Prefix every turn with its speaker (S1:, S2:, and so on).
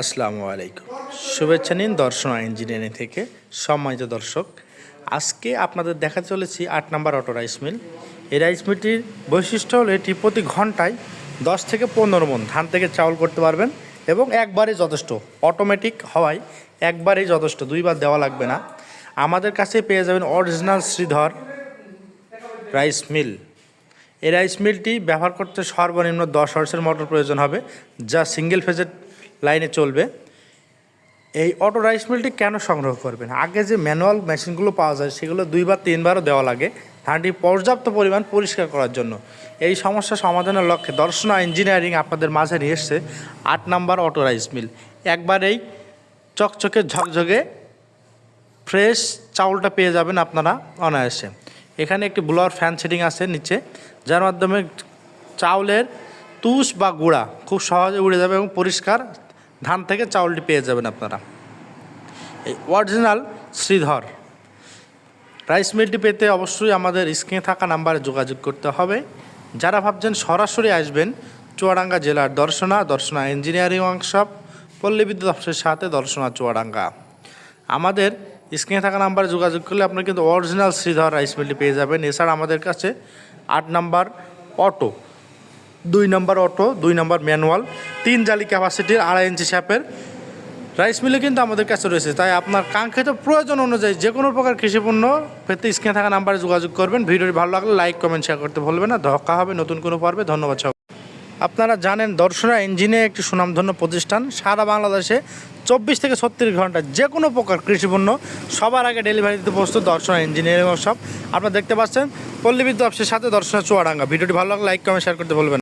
S1: আসসালামু আলাইকুম। শুভেচ্ছা নিন দর্শন ইঞ্জিনিয়ারিং থেকে সম্মানিত দর্শক। আজকে আপনাদের দেখা চলেছি আট নাম্বার অটো রাইস মিল। এই রাইস মিলটির বৈশিষ্ট্য হলো এটি প্রতি ঘন্টায় দশ থেকে পনেরো মন ধান থেকে চাউল করতে পারবেন এবং একবারে যথেষ্ট। অটোমেটিক হওয়ায় একবারেই যথেষ্ট, দুইবার দেওয়া লাগবে না। আমাদের কাছে পেয়ে যাবেন অরিজিনাল শ্রীধর রাইস মিল। এই রাইস মিলটি ব্যবহার করতে সর্বনিম্ন দশ হর্সের মোটর প্রয়োজন হবে। যা সিঙ্গেল ফেজের লাইনে চলবে, এই অটো রাইস মিলটি কেন সংগ্রহ করবেন? আগে যে ম্যানুয়াল মেশিনগুলো পাওয়া যায়, সেগুলো দুইবার, তিনবারও দেওয়া লাগে। ধানটি পর্যাপ্ত পরিমাণ পরিষ্কার করার জন্য। এই সমস্যা সমাধানের লক্ষ্যে দর্শনা ইঞ্জিনিয়ারিং আপনাদের মাঝে নিয়ে এসছে আট নাম্বার অটো রাইস মিল। একবারেই চকচকে, ঝকঝকে, ফ্রেশ চাউলটা পেয়ে যাবেন আপনারা অনায়াসে। এখানে একটি ব্লোয়ার ফ্যান সেটিং আছে নিচে, যার মাধ্যমে চাউলের তুষ বা গুঁড়া খুব সহজে উড়ে যাবে এবং পরিষ্কার ধান থেকে চাউলটি পেয়ে যাবেন আপনারা। এই অরিজিনাল শ্রীধর। রাইস মিলটি পেতে অবশ্যই আমাদের স্ক্রিনে থাকা নাম্বারে যোগাযোগ করতে হবে। যারা ভাবছেন সরাসরি আসবেন, চুয়াডাঙ্গা জেলার দর্শনা দর্শনা ইঞ্জিনিয়ারিং ওয়ার্কশপ পল্লী বিদ্যুৎ অফিসের সাথে দর্শনা চুয়াডাঙ্গা। আমাদের স্ক্রিনে থাকা নাম্বারে যোগাযোগ করলে আপনারা কিন্তু অরিজিনাল শ্রীধর রাইস মিলটি পেয়ে যাবেন। এছাড়া আমাদের কাছে আট নাম্বার অটো দুই নাম্বার অটো, দুই নাম্বার ম্যানুয়াল, তিন জালি ক্যাপাসিটির আড়াই ইঞ্চি শ্যাপের রাইস মিলে কিন্তু আমাদের কাছে রয়েছে। তাই আপনার কাঙ্ক্ষিত প্রয়োজন অনুযায়ী যে কোনো প্রকার কৃষিপণ্য পেতে স্ক্রিনে থাকা নাম্বারে যোগাযোগ করবেন। ভিডিওটি ভালো লাগলে লাইক কমেন্ট শেয়ার করতে ভুলবেন না। ধক্কা হবে নতুন কোনো পর্বে। ধন্যবাদ সবাই। আপনারা জানেন, দর্শনা ইঞ্জিনে একটি সুনামধন্য প্রতিষ্ঠান। সারা বাংলাদেশে চব্বিশ থেকে ছত্রিশ ঘণ্টা যে কোনো প্রকার কৃষিপণ্য সবার আগে ডেলিভারি দিতে প্রস্তুত দর্শনা ইঞ্জিনিয়ারিং সব। আপনারা দেখতে পাচ্ছেন পল্লী বিদ্যুৎ অফিসের সাথে দর্শনা চুয়াডাঙ্গা। ভিডিওটি ভালো লাগলে লাইক কমেন্ট শেয়ার করতে ভুলবেন না।